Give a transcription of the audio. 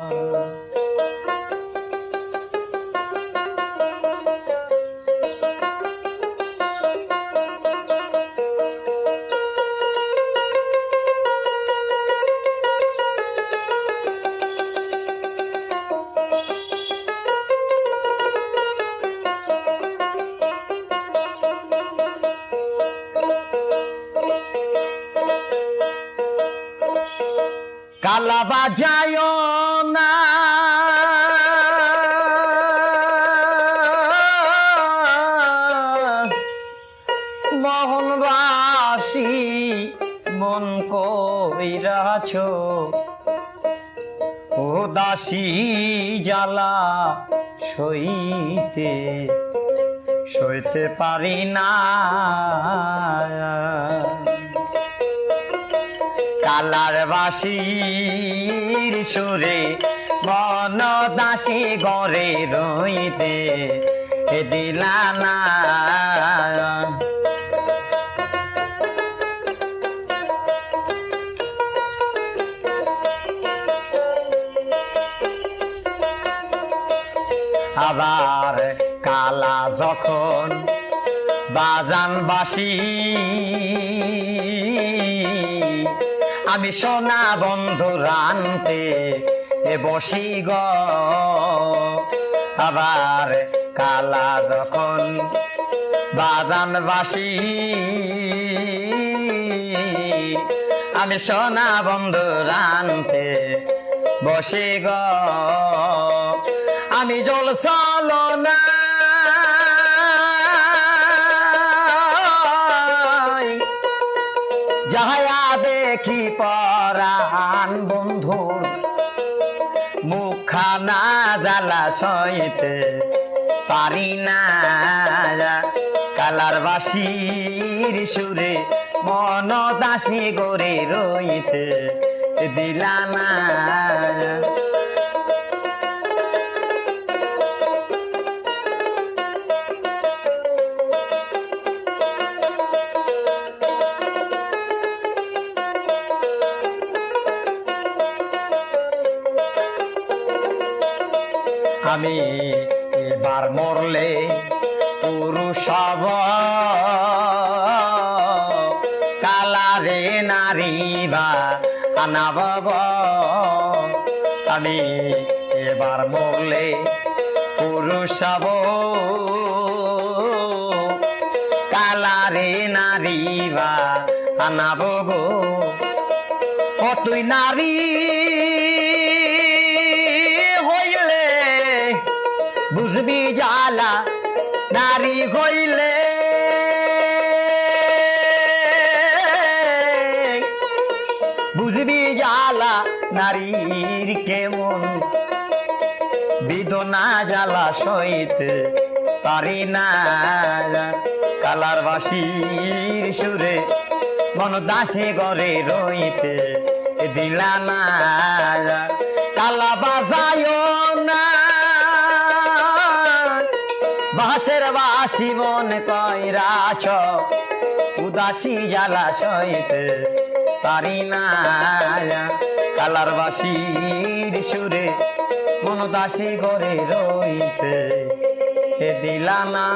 Uh... কালা বাজায় না। মোহনবাসী মন কইরাছ ও দাসী জ্বালা সইতে সইতে পারি না। কালার বাসির সুরে মন দাসী গড়ে রইতে এ দিলা না আবার কালা যখন বাজান বাসি আমি সোনা বন্ধু রানতে এ বসি গ। আবার কালা যখন বাজান বাসি আমি সোনা বন্ধু রানতে বসে গ। আমি জল চলো না। যাহায়া দেখি পরাণ বন্ধুর মুখানা জালা সইতে পারি না। কালার বাসির সুরে মন দাসী গড়ে রইতে দিলা আমি এবার মরলে পুরুষ হব। কালারে নারী বা আনাবব আমি এবার মরলে পুরুষ হব। কালারে নারী বা আনাব গো ও তুই নারী বুঝবি জালা, নারী হইলে। বুঝবি জালা, নারীর কেমন? বিদনা জ্বালা সইতে পারি না। কালার বাসির সুরে মন দাসে গড়ে রইতে দিলা না। কালা বাজায় না বাসের বাসি মন কইরাছ উদাসী জালা সইতে পারি না। কালার বাসির সুরে মন দাসী করে রইতে দিলা না।